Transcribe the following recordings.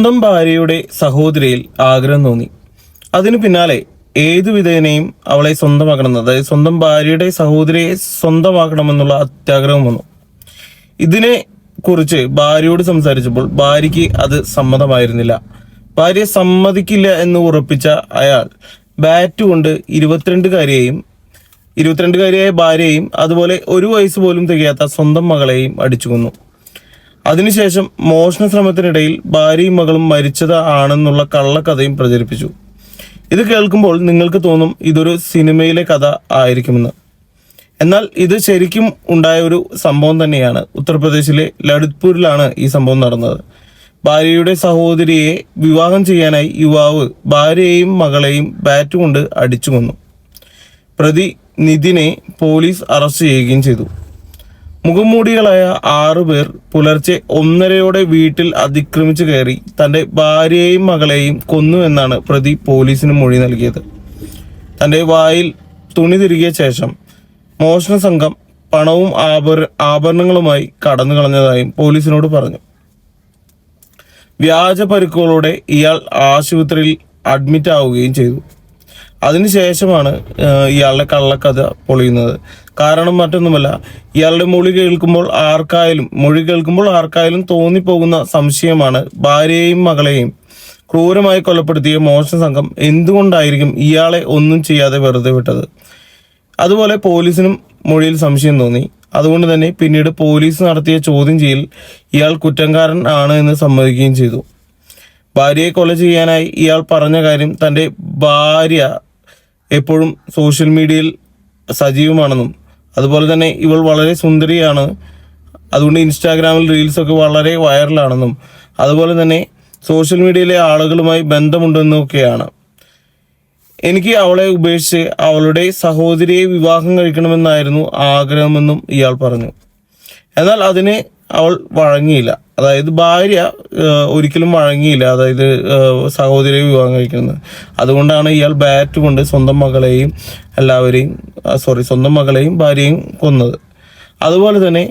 സ്വന്തം ഭാര്യയുടെ സഹോദരിയിൽ ആഗ്രഹം തോന്നി. അതിനു പിന്നാലെ ഏതു വിധേനയും അവളെ സ്വന്തമാക്കണമെന്ന് അതായത് സ്വന്തം ഭാര്യയുടെ സഹോദരിയെ സ്വന്തമാക്കണമെന്നുള്ള അത്യാഗ്രഹം വന്നു. ഇതിനെ കുറിച്ച് ഭാര്യയോട് സംസാരിച്ചപ്പോൾ ഭാര്യയ്ക്ക് അത് സമ്മതമായിരുന്നില്ല. ഭാര്യ സമ്മതിക്കില്ല എന്ന് ഉറപ്പിച്ച അയാൾ ബാറ്റ് കൊണ്ട് ഇരുപത്തിരണ്ടുകാരിയെയും ഇരുപത്തിരണ്ടുകാരിയായ ഭാര്യയെയും അതുപോലെ ഒരു വയസ്സ് പോലും തികയാത്ത സ്വന്തം മകളെയും അടിച്ചു കൊന്നു അതിനുശേഷം മോഷണ ശ്രമത്തിനിടയിൽ ഭാര്യയും മകളും മരിച്ചത് ആണെന്നുള്ള കള്ളക്കഥയും പ്രചരിപ്പിച്ചു. ഇത് കേൾക്കുമ്പോൾ നിങ്ങൾക്ക് തോന്നും ഇതൊരു സിനിമയിലെ കഥ ആയിരിക്കുമെന്ന്. എന്നാൽ ഇത് ശരിക്കും ഉണ്ടായ ഒരു സംഭവം തന്നെയാണ്. ഉത്തർപ്രദേശിലെ ലളിത്പൂരിലാണ് ഈ സംഭവം നടന്നത്. ഭാര്യയുടെ സഹോദരിയെ വിവാഹം ചെയ്യാനായി യുവാവ് ഭാര്യയെയും മകളെയും ബാറ്റ് കൊണ്ട് അടിച്ചു കൊന്നു പ്രതി നിതിനെ പോലീസ് അറസ്റ്റ് ചെയ്യുകയും ചെയ്തു. മുഖംമൂടികളായ ആറുപേർ പുലർച്ചെ ഒന്നരയോടെ വീട്ടിൽ അതിക്രമിച്ചു കയറി തന്റെ ഭാര്യയെയും മകളെയും കൊന്നു എന്നാണ് പ്രതി പോലീസിന് മൊഴി നൽകിയത്. തന്റെ വായിൽ തുണി തിരികിയ ശേഷം മോഷണ സംഘം പണവും ആഭര ആഭരണങ്ങളുമായി കടന്നു കളഞ്ഞതായും പോലീസിനോട് പറഞ്ഞു. വ്യാജ പരുക്കുകളോടെ ഇയാൾ ആശുപത്രിയിൽ അഡ്മിറ്റ് ആവുകയും ചെയ്തു അതിനുശേഷമാണ് ഇയാളുടെ കള്ളക്കഥ പൊളിയുന്നത്. കാരണം മറ്റൊന്നുമല്ല ഇയാളുടെ മൊഴി കേൾക്കുമ്പോൾ ആർക്കായാലും മൊഴി കേൾക്കുമ്പോൾ ആർക്കായാലും തോന്നിപ്പോകുന്ന സംശയമാണ് ഭാര്യയെയും മകളെയും. ക്രൂരമായി കൊലപ്പെടുത്തിയ മോശ സംഘം എന്തുകൊണ്ടായിരിക്കും ഇയാളെ ഒന്നും ചെയ്യാതെ വെറുതെ വിട്ടത്? അതുപോലെ പോലീസിനും മൊഴിയിൽ സംശയം തോന്നി. അതുകൊണ്ട് തന്നെ പിന്നീട് പോലീസ് നടത്തിയ ചോദ്യം ചെയ്യൽ ഇയാൾ കുറ്റംകാരൻ ആണ് എന്ന് സമ്മതിക്കുകയും ചെയ്തു. ഭാര്യയെ കൊല ചെയ്യാനായി ഇയാൾ പറഞ്ഞ കാര്യം തന്റെ ഭാര്യ എപ്പോഴും സോഷ്യൽ മീഡിയയിൽ സജീവമാണെന്നും അതുപോലെ തന്നെ ഇവൾ വളരെ സുന്ദരിയാണ്. അതുകൊണ്ട് ഇൻസ്റ്റാഗ്രാമിൽ റീൽസൊക്കെ വളരെ വൈറലാണെന്നും അതുപോലെ തന്നെ സോഷ്യൽ മീഡിയയിലെ ആളുകളുമായി ബന്ധമുണ്ടെന്നും ഒക്കെയാണ് എനിക്ക് അവളെ ഉപേക്ഷിച്ച് അവളുടെ സഹോദരിയെ വിവാഹം കഴിക്കണമെന്നായിരുന്നു ആഗ്രഹമെന്നും ഇയാൾ പറഞ്ഞു. എന്നാൽ അതിന് അവൾ വഴങ്ങിയില്ല. അതായത് ഭാര്യ ഒരിക്കലും വഴങ്ങിയില്ല. അതായത് സഹോദരിയെ വിവാഹം കഴിക്കുന്നത്. അതുകൊണ്ടാണ് ഇയാൾ ബാറ്റ് കൊണ്ട് സ്വന്തം മകളെയും എല്ലാവരെയും സോറി സ്വന്തം മകളെയും ഭാര്യയും കൊന്നത്. അതുപോലെ തന്നെ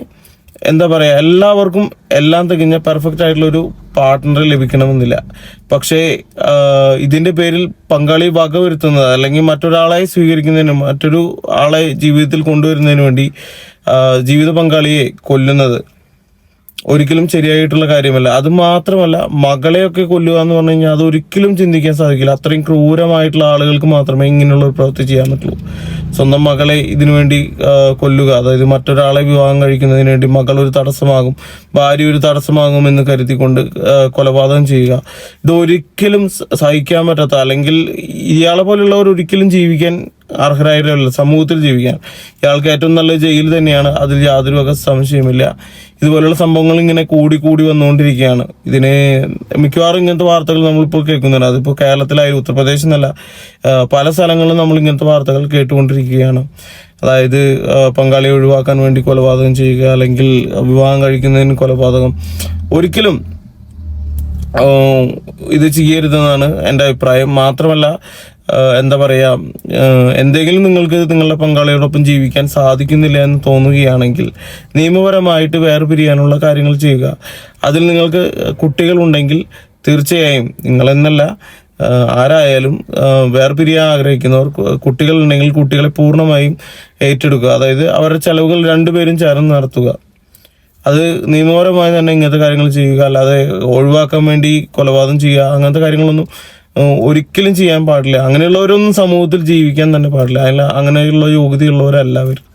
എന്താ പറയുക എല്ലാവർക്കും എല്ലാം തികഞ്ഞ പെർഫെക്റ്റ് ആയിട്ടുള്ള ഒരു പാർട്ട്ണറെ ലഭിക്കണമെന്നില്ല. പക്ഷേ ഇതിന്റെ പേരിൽ പങ്കാളി വകവരുത്തുന്നത് അല്ലെങ്കിൽ മറ്റൊരാളെ സ്വീകരിക്കുന്നതിനും മറ്റൊരു ആളെ ജീവിതത്തിൽ കൊണ്ടുവരുന്നതിനു വേണ്ടി ജീവിത പങ്കാളിയെ കൊല്ലുന്നത് ഒരിക്കലും ശരിയായിട്ടുള്ള കാര്യമല്ല. അത് മാത്രമല്ല മകളെയൊക്കെ കൊല്ലുക എന്ന് പറഞ്ഞു കഴിഞ്ഞാൽ അത് ഒരിക്കലും ചിന്തിക്കാൻ സാധിക്കില്ല. അത്രയും ക്രൂരമായിട്ടുള്ള ആളുകൾക്ക് മാത്രമേ ഇങ്ങനെയുള്ള ഒരു പ്രവൃത്തി ചെയ്യാൻ പറ്റുള്ളൂ. സ്വന്തം മകളെ ഇതിനുവേണ്ടി കൊല്ലുക അതായത് മറ്റൊരാളെ വിവാഹം കഴിക്കുന്നതിന് വേണ്ടി മകൾ ഒരു തടസ്സമാകും ഭാര്യ ഒരു തടസ്സമാകും എന്ന് കരുതിക്കൊണ്ട് കൊലപാതകം ചെയ്യുക. ഇത് ഒരിക്കലും സഹിക്കാൻ പറ്റാത്ത അല്ലെങ്കിൽ ഇയാളെ പോലുള്ളവർ ഒരിക്കലും ജീവിക്കാൻ അർഹരായവരല്ല സമൂഹത്തിൽ ജീവിക്കാൻ. ഇയാൾക്ക് ഏറ്റവും നല്ല ജയിൽ തന്നെയാണ്. അതിൽ യാതൊരു വക സംശയമില്ല ഇതുപോലുള്ള സംഭവങ്ങൾ ഇങ്ങനെ കൂടി കൂടി വന്നുകൊണ്ടിരിക്കുകയാണ്. ഇതിന് മിക്കവാറും ഇങ്ങനത്തെ വാർത്തകൾ നമ്മളിപ്പോൾ കേൾക്കുന്നുണ്ട്. അതിപ്പോൾ കേരളത്തിലായാലും ഉത്തർപ്രദേശ് എന്നല്ല പല സ്ഥലങ്ങളിലും നമ്മൾ ഇങ്ങനത്തെ വാർത്തകൾ കേട്ടുകൊണ്ടിരിക്കുകയാണ്. അതായത് പങ്കാളിയെ ഒഴിവാക്കാൻ വേണ്ടി കൊലപാതകം ചെയ്യുക അല്ലെങ്കിൽ വിവാഹം കഴിക്കുന്നതിന് കൊലപാതകം. ഒരിക്കലും ഇത് ചെയ്യരുതെന്നാണ് എന്റെ അഭിപ്രായം. മാത്രമല്ല എന്താ പറയുക എന്തെങ്കിലും നിങ്ങൾക്ക് നിങ്ങളുടെ പങ്കാളിയോടൊപ്പം ജീവിക്കാൻ സാധിക്കുന്നില്ല എന്ന് തോന്നുകയാണെങ്കിൽ നിയമപരമായിട്ട് വേർപിരിയാനുള്ള കാര്യങ്ങൾ ചെയ്യുക. അതിൽ നിങ്ങൾക്ക് കുട്ടികളുണ്ടെങ്കിൽ തീർച്ചയായും നിങ്ങളെന്നല്ല ആരായാലും വേർപിരിയാൻ ആഗ്രഹിക്കുന്നവർ കുട്ടികൾ ഉണ്ടെങ്കിൽ കുട്ടികളെ പൂർണമായും ഏറ്റെടുക്കുക. അതായത് അവരുടെ ചെലവുകൾ രണ്ടുപേരും ചേർന്ന് നടത്തുക. അത് നിയമപരമായി തന്നെ ഇങ്ങനത്തെ കാര്യങ്ങൾ ചെയ്യുക. അല്ലാതെ ഒഴിവാക്കാൻ വേണ്ടി കൊലപാതകം ചെയ്യുക. അങ്ങനത്തെ കാര്യങ്ങളൊന്നും ഒരിക്കലും ചെയ്യാൻ പാടില്ല. അങ്ങനെയുള്ളവരൊന്നും സമൂഹത്തിൽ ജീവിക്കാൻ തന്നെ പാടില്ല. അതിൽ അങ്ങനെയുള്ള യോഗ്യതയുള്ളവരല്ല അവർ.